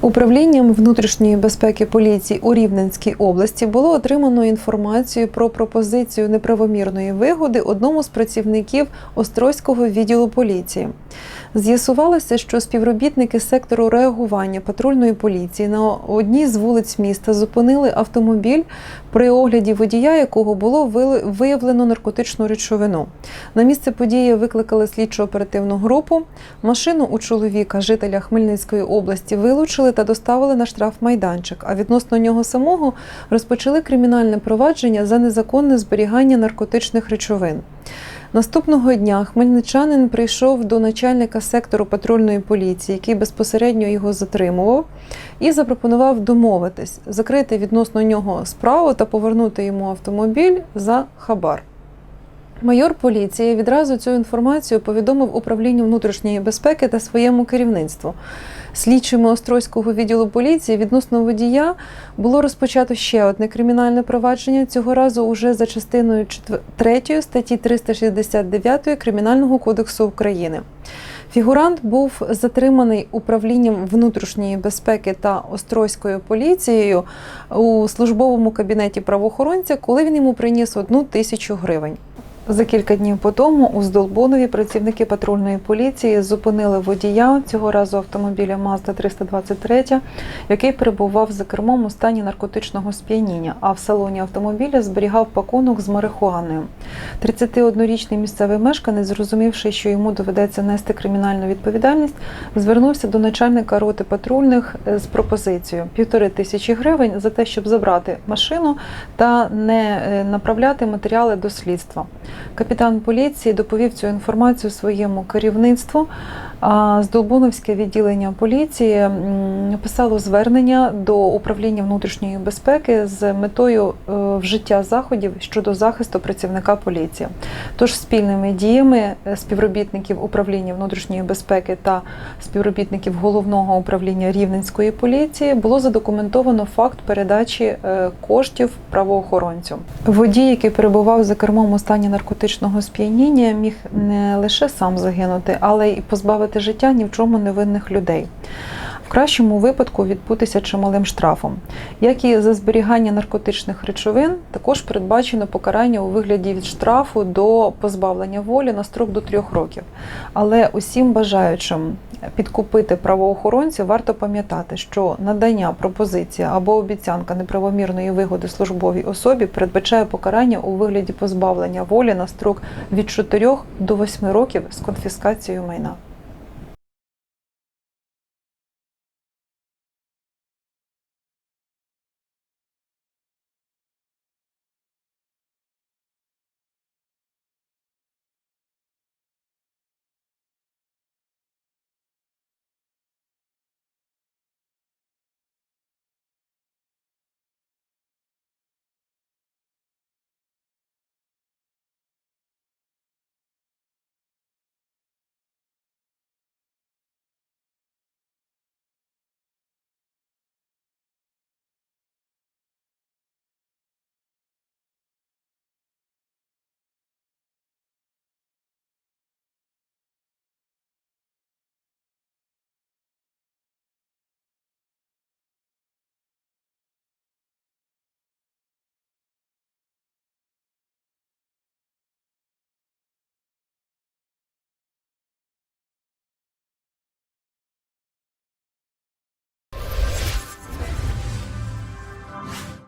Управлінням внутрішньої безпеки поліції у Рівненській області було отримано інформацію про пропозицію неправомірної вигоди одному з працівників Острозького відділу поліції. З'ясувалося, що співробітники сектору реагування патрульної поліції на одній з вулиць міста зупинили автомобіль, при огляді водія якого було виявлено наркотичну речовину. На місце події викликали слідчо-оперативну групу. Машину у чоловіка, жителя Хмельницької області, вилучили та доставили на штрафмайданчик. А відносно нього самого розпочали кримінальне провадження за незаконне зберігання наркотичних речовин. Наступного дня хмельничанин прийшов до начальника сектору патрульної поліції, який безпосередньо його затримував, і запропонував домовитись, закрити відносно нього справу та повернути йому автомобіль за хабар. Майор поліції відразу цю інформацію повідомив управлінню внутрішньої безпеки та своєму керівництву. Слідчими Острозького відділу поліції відносно водія було розпочато ще одне кримінальне провадження, цього разу уже за частиною 3 статті 369 Кримінального кодексу України. Фігурант був затриманий управлінням внутрішньої безпеки та Острозькою поліцією у службовому кабінеті правоохоронця, коли він йому приніс одну тисячу гривень. За кілька днів по тому у Здолбунові працівники патрульної поліції зупинили водія цього разу автомобіля Mazda 323, який перебував за кермом у стані наркотичного сп'яніння, а в салоні автомобіля зберігав пакунок з марихуаною. 31-річний місцевий мешканець, зрозумівши, що йому доведеться нести кримінальну відповідальність, звернувся до начальника роти патрульних е, з пропозицією півтори тисячі гривень за те, щоб забрати машину та не е, направляти матеріали до слідства. Капітан поліції доповів цю інформацію своєму керівництву. А Здолбуновське відділення поліції м, написало звернення до управління внутрішньої безпеки з метою е, вжиття заходів щодо захисту працівника поліції. Тож спільними діями е, співробітників управління внутрішньої безпеки та співробітників головного управління Рівненської поліції було задокументовано факт передачі е, коштів правоохоронцю. Водій, який перебував за кермом у стані наркотичного сп'яніння, міг не лише сам загинути, але й позбавити життя ні в чому невинних людей. В кращому випадку відбутися чималим штрафом. Як і за зберігання наркотичних речовин, також передбачено покарання у вигляді від штрафу до позбавлення волі на строк до трьох років. Але усім бажаючим підкупити правоохоронців варто пам'ятати, що надання пропозиція або обіцянка неправомірної вигоди службовій особі передбачає покарання у вигляді позбавлення волі на строк від 4 до 8 років з конфіскацією майна.